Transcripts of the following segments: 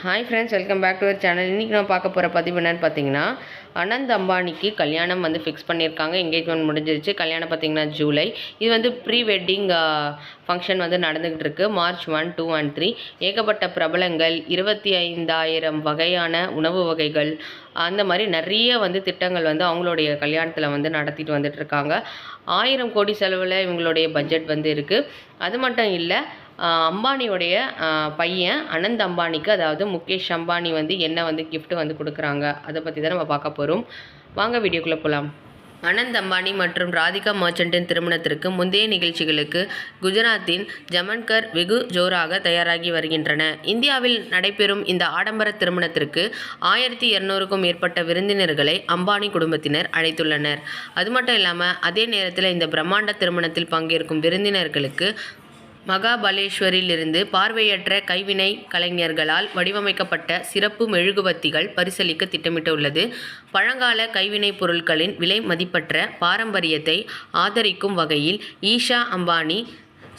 Hi friends welcome back to our channel இன்றைக்கி நான் பார்க்க போகிற பதிவு என்னென்னு பார்த்தீங்கன்னா அனந்த் அம்பானிக்கு கல்யாணம் வந்து ஃபிக்ஸ் பண்ணியிருக்காங்க. என்கேஜ்மெண்ட் முடிஞ்சிருச்சு. கல்யாணம் பார்த்தீங்கன்னா ஜூலை இது வந்து ப்ரீ வெட்டிங் ஃபங்க்ஷன் வந்து நடந்துக்கிட்டு இருக்குது March one two and three ஏகப்பட்ட பிரபலங்கள் இருபத்தி ஐந்தாயிரம் வகையான உணவு வகைகள் அந்த மாதிரி நிறைய வந்து திட்டங்கள் வந்து அவங்களுடைய கல்யாணத்தில் வந்து நடத்திட்டு வந்துட்டுருக்காங்க ஆயிரம் கோடி செலவில் இவங்களுடைய பட்ஜெட் வந்து இருக்குது அது மட்டும் இல்லை அம்பானியோடைய பையன் அனந்த் அம்பானிக்கு அதாவது முகேஷ் அம்பானி வந்து என்ன வந்து கிஃப்ட்டு வந்து கொடுக்குறாங்க அதை பற்றி தான் நம்ம பார்க்க போகிறோம் வாங்க வீடியோக்குள்ளே போகலாம் அனந்த் அம்பானி மற்றும் ராதிகா மர்ச்சன்ட்டின் திருமணத்திற்கு முந்தைய நிகழ்ச்சிகளுக்கு குஜராத்தின் ஜமன்கர் வெகு ஜோராக தயாராகி வருகின்றன. இந்தியாவில் நடைபெறும் இந்த ஆடம்பர திருமணத்திற்கு ஆயிரத்தி இரநூறுக்கும் மேற்பட்ட விருந்தினர்களை அம்பானி குடும்பத்தினர் அழைத்துள்ளனர். அது மட்டும் இல்லாமல் அதே நேரத்தில் இந்த பிரம்மாண்ட திருமணத்தில் பங்கேற்கும் விருந்தினர்களுக்கு மகாபலேஸ்வரிலிருந்து பார்வையற்ற கைவினை கலைஞர்களால் வடிவமைக்கப்பட்ட சிறப்பு மெழுகுவத்திகள் பரிசளிக்க திட்டமிட்டுள்ளது. பழங்கால கைவினைப் பொருட்களின் விலை மதிப்பற்ற பாரம்பரியத்தை ஆதரிக்கும் வகையில் ஈஷா அம்பானி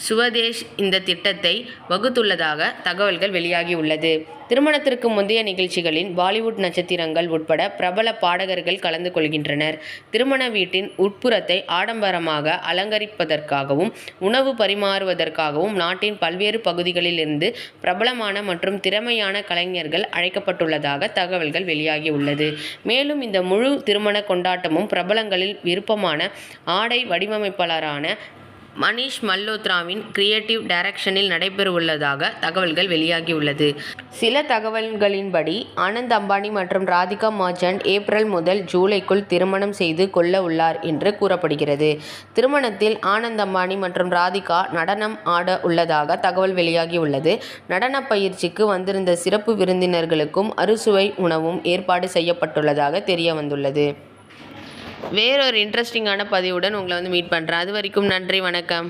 சுவதேஷ் இந்த திட்டத்தை வகுத்துள்ளதாக தகவல்கள் வெளியாகியுள்ளது. திருமணத்திற்கு முந்தைய நிகழ்ச்சிகளில் பாலிவுட் நட்சத்திரங்கள் உட்பட பிரபல பாடகர்கள் கலந்து கொள்கின்றனர். திருமண வீட்டின் உட்புறத்தை ஆடம்பரமாக அலங்கரிப்பதற்காகவும் உணவு பரிமாறுவதற்காகவும் நாட்டின் பல்வேறு பகுதிகளிலிருந்து பிரபலமான மற்றும் திறமையான கலைஞர்கள் அழைக்கப்பட்டுள்ளதாக தகவல்கள் வெளியாகியுள்ளது. மேலும் இந்த முழு திருமண கொண்டாட்டமும் பிரபலங்களில் விருப்பமான ஆடை வடிவமைப்பாளரான மணிஷ் மல்ஹோத்ராவின் கிரியேட்டிவ் டைரக்ஷனில் நடைபெறவுள்ளதாக தகவல்கள் வெளியாகியுள்ளது. சில தகவல்களின்படி ஆனந்த் அம்பானி மற்றும் ராதிகா மர்ச்சன்ட் ஏப்ரல் முதல் ஜூலைக்குள் திருமணம் செய்து கொள்ள உள்ளார் என்று கூறப்படுகிறது. திருமணத்தில் ஆனந்த் அம்பானி மற்றும் ராதிகா நடனம் ஆட உள்ளதாக தகவல் வெளியாகியுள்ளது. நடன பயிற்சிக்கு வந்திருந்த சிறப்பு விருந்தினர்களுக்கும் அறுசுவை உணவும் ஏற்பாடு செய்யப்பட்டுள்ளதாக தெரிய வந்துள்ளது வேறொரு இன்ட்ரெஸ்டிங்கான பதிவுடன் உங்களை வந்து மீட் பண்ணுறேன் அது வரைக்கும் நன்றி வணக்கம்.